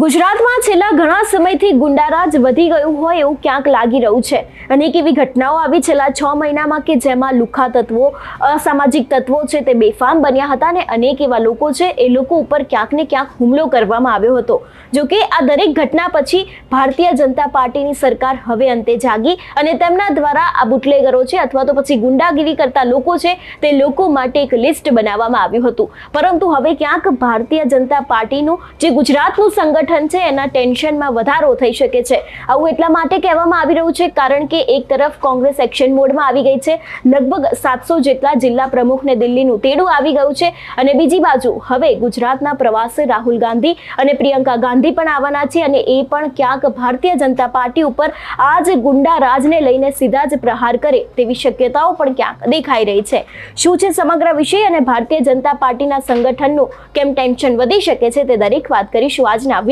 ગુજરાતમાં છેલ્લા ઘણા સમયથી ગુંડારાજ વધી ગયું હોય એવું ક્યાંક લાગી રહ્યું છે. અનેક એવી ઘટનાઓ આવી છેલ્લા છ મહિનામાં કે જેમાં લુખા તત્વો, અસામાજિક તત્વો છે તે બેફામ બન્યા હતા અને અનેક એવા લોકો છે એ લોકો ઉપર ક્યાંક ને ક્યાંક હુમલો કરવામાં આવ્યો હતો. જો કે આ દરેક ઘટના પછી ભારતીય જનતા પાર્ટીની સરકાર હવે અંતે જાગી અને તેમના દ્વારા આ બુટલેગરો છે અથવા તો પછી ગુંડાગીરી કરતા લોકો છે તે લોકો માટે એક લિસ્ટ બનાવવામાં આવ્યું હતું. પરંતુ હવે ક્યાંક ભારતીય જનતા પાર્ટીનું જે ગુજરાતનું સંગઠન છે, એના ટેન્શનમાં વધારો થઈ શકે છે. આવું એટલા માટે કહેવામાં આવી રહ્યું છે, કારણ કે એક તરફ કોંગ્રેસ એક્શન મોડમાં આવી ગઈ છે. લગભગ સાતસો જેટલા જિલ્લા પ્રમુખને દિલ્હીનું તેડું આવી ગયું છે. અને બીજી બાજુ, હવે ગુજરાતના પ્રવાસે રાહુલ ગાંધી અને પ્રિયંકા ગાંધી પણ આવવાના છે અને એ પણ ક્યાંક ભારતીય જનતા પાર્ટી ઉપર આ જ ગુંડા રાજને લઈને સીધા જ પ્રહાર કરે તેવી શક્યતાઓ પણ ક્યાંક દેખાઈ રહી છે. શું છે સમગ્ર વિષય અને ભારતીય જનતા પાર્ટીના સંગઠનનું કેમ ટેન્શન વધી શકે છે તે દરેક વાત કરીશું આજના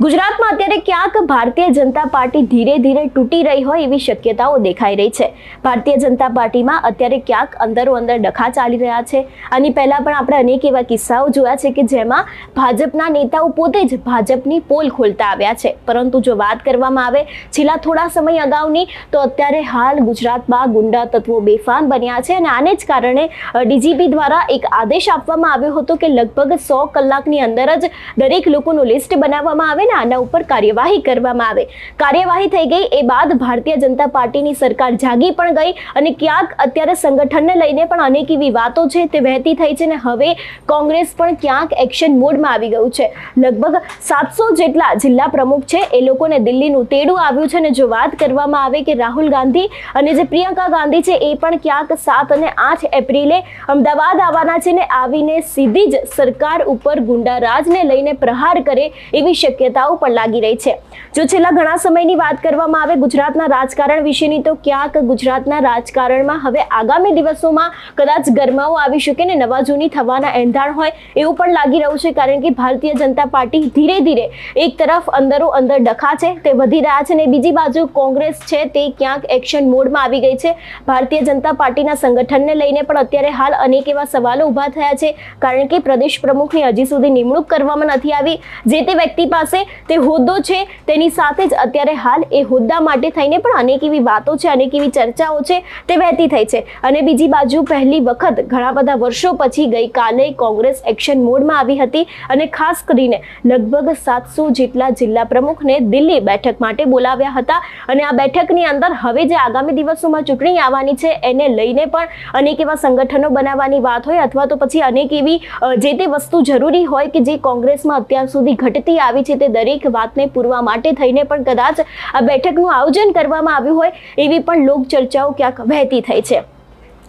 ગુજરાતમાં અત્યારે ક્યાંક ભારતીય જનતા પાર્ટી ધીરે ધીરે તૂટી રહી હોય એવી શક્યતાઓ દેખાઈ રહી છે. ભારતીય જનતા પાર્ટીમાં અત્યારે ક્યાંક અંદરો અંદર ડખા ચાલી રહ્યા છે. આની પહેલાં પણ આપણે અનેક એવા કિસ્સાઓ જોયા છે કે જેમાં ભાજપના નેતાઓ પોતે જ ભાજપની પોલ ખોલતા આવ્યા છે. પરંતુ જો વાત કરવામાં આવે છેલ્લા થોડા સમય અગાઉની તો અત્યારે હાલ ગુજરાતમાં ગુંડા તત્વો બેફામ બન્યા છે અને આને જ કારણે ડીજીપી દ્વારા એક આદેશ આપવામાં આવ્યો હતો કે લગભગ સો કલાકની અંદર જ દરેક લોકોનું લિસ્ટ બનાવવામાં આવે ને આના ઉપર કાર્યવાહી કરવામાં આવે. કાર્યવાહી થઈ ગઈ એ બાદ ભારતીય જનતા પાર્ટીની સરકાર જાગી પણ ગઈ અને ક્યાંક અત્યારે સંગઠનને લઈને પણ અનેક એવી વાતો છે તે વહેતી થઈ છે ને હવે કોંગ્રેસ પણ ક્યાંક એક્શન મોડમાં આવી ગયું છે. લગભગ સાતસો જેટલા જિલ્લા પ્રમુખ છે એ લોકોને દિલ્હીનું તેડું આવ્યું છે અને જો વાત કરવામાં આવે કે રાહુલ ગાંધી અને જે પ્રિયંકા ગાંધી છે એ પણ ક્યાંક સાત અને આઠ એપ્રિલે અમદાવાદ આવવાના છે ને આવીને સીધી જ સરકાર ઉપર ગુંડારાજને લઈને પ્રહાર કરે એવી શક્યતાઓ પણ લાગી રહી છે. જો છેલ્લા ઘણા સમયની વાત કરવામાં આવે ગુજરાતના રાજકારણ વિશેની તો ક્યાંક ગુજરાતના રાજકારણમાં હવે આગામી દિવસોમાં કદાચ ગરમાવો આવી શકે ને નવા જૂની થવાના એંધાણ હોય એવું પણ લાગી રહ્યું છે કારણ કે ભારતીય જનતા પાર્ટી ધીરે ધીરે એક તરફ અંદરો અંદર ડખા છે, તે વધી રહ્યા છે ને બીજી બાજુ કોંગ્રેસ છે તે ક્યાંક એક્શન મોડમાં આવી ગઈ છે. ભારતીય જનતા પાર્ટીના સંગઠનને લઈને પણ અત્યારે હાલ અનેક એવા સવાલો ઊભા થયા છે કારણ કે પ્રદેશ પ્રમુખની હજી સુધી નિમણૂક કરવામાં નથી આવી. જે તે વ્યક્તિ પાસે તે હોદ્દો છે. તેની સાથે જ અત્યારે હાલ એ હોદ્દા માટે થઈને પણ અનેક એવી વાતો છે, અનેક એવી ચર્ચાઓ છે, તે વહેતી થઈ છે. અને બીજી બાજુ પહેલી વખત ઘણા બધા વર્ષો પછી ગઈકાલે કોંગ્રેસ એક્શન મોડમાં આવી હતી અને ખાસ કરીને લગભગ સાતસો જેટલા જિલ્લા પ્રમુખને દિલ્હી બેઠક માટે બોલાવ્યા હતા. અને આ બેઠકની અંદર હવે જે આગામી દિવસોમાં ચૂંટણી આવવાની છે, એને લઈને પણ અનેક એવા સંગઠનો બનાવવાની વાત હોય અથવા તો પછી અનેક એવી જે તે વસ્તુ જરૂરી હોય કે જે કોંગ્રેસમાં અત્યાર સુધી ઘટતી આવી છે, તે દરેક વાતને પૂરવા માટે થઈને પણ કદાચ આ બેઠકનું આયોજન કરવામાં આવ્યું હોય એવી પણ લોક ચર્ચાઓ ક્યાંક વહેતી થઈ છે.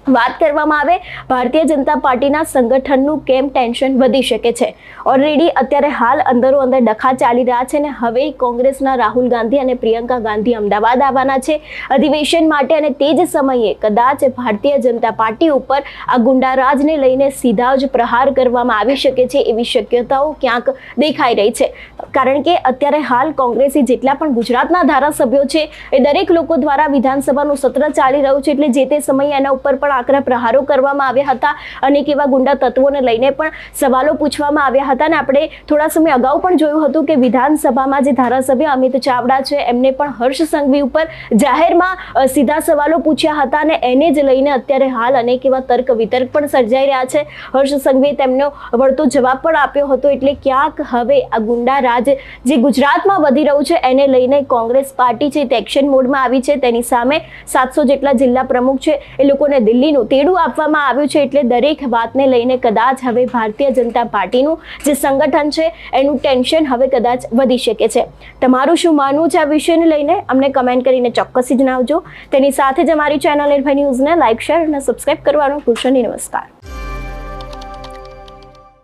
વાત કરવામાં આવે, ભારતીય જનતા પાર્ટીના સંગઠનનું કેમ ટેન્શન વધી શકે છે? ઓલરેડી અત્યારે હાલ અંદરો અંદર ડખા ચાલી રહ્યા છે અને હવે કોંગ્રેસના રાહુલ ગાંધી અને પ્રિયંકા ગાંધી અમદાવાદ આવવાના છે. અધિવેશન માટે અને તે જ સમયે કદાચ ભારતીય જનતા પાર્ટી ઉપર આ ગુંડારાજને લઈને સીધા જ પ્રહાર કરવામાં આવી શકે છે એવી શક્યતાઓ ક્યાંક દેખાઈ રહી છે. કારણ કે અત્યારે હાલ કોંગ્રેસી જેટલા પણ ગુજરાતના ધારાસભ્યો છે, એ દરેક લોકો દ્વારા વિધાનસભાનું સત્ર ચાલી રહ્યું છે એટલે જે તે સમયે એના ઉપર પણ આકરા પ્રહારો કરવામાં આવ્યા હતા. અનેક એવા ગુંડા તત્વોને લઈને પણ સવાલો પૂછવામાં આવ્યા હતા અને આપણે થોડા સમય અગાઉ પણ જોયું હતું કે વિધાનસભામાં જે ધારાસભ્ય અમિત ચાવડા છે, એમને પણ હર્ષ સંઘવી ઉપર જાહેરમાં સીધા સવાલો પૂછ્યા હતા અને એને જ લઈને અત્યારે હાલ અનેક એવા તર્ક વિતર્ક પણ સર્જાઈ રહ્યા છે. હર્ષ સંઘવીએ તેમનો વળતો જવાબ પણ આપ્યો હતો એટલે ક્યાંક હવે આ ગુંડા રાજ જે ગુજરાતમાં વધી રહ્યું છે, એને લઈને કોંગ્રેસ પાર્ટી છે, તે એક્શન મોડમાં આવી છે. તેની સામે સાતસો જેટલા જિલ્લા પ્રમુખ છે, એ લોકોને દિલ્હીનું તેડું આપવામાં આવ્યું છે એટલે દરેક વાતને લઈને કદાચ હવે ભારતીય જનતા પાર્ટીનું જે સંગઠન છે, એનું ટેન્શન હવે કદાચ વધી શકે છે. તમારું શું માનવું છે આ વિષયને લઈને? અમને કમેન્ટ કરીને ચોક્કસથી જણાવજો. તેની સાથે જ અમારી ચેનલ નિર્ભય ન્યૂઝને લાઇક શેર અને સબસ્ક્રાઇબ કરવાનું ભૂલશો નહીં. નમસ્કાર.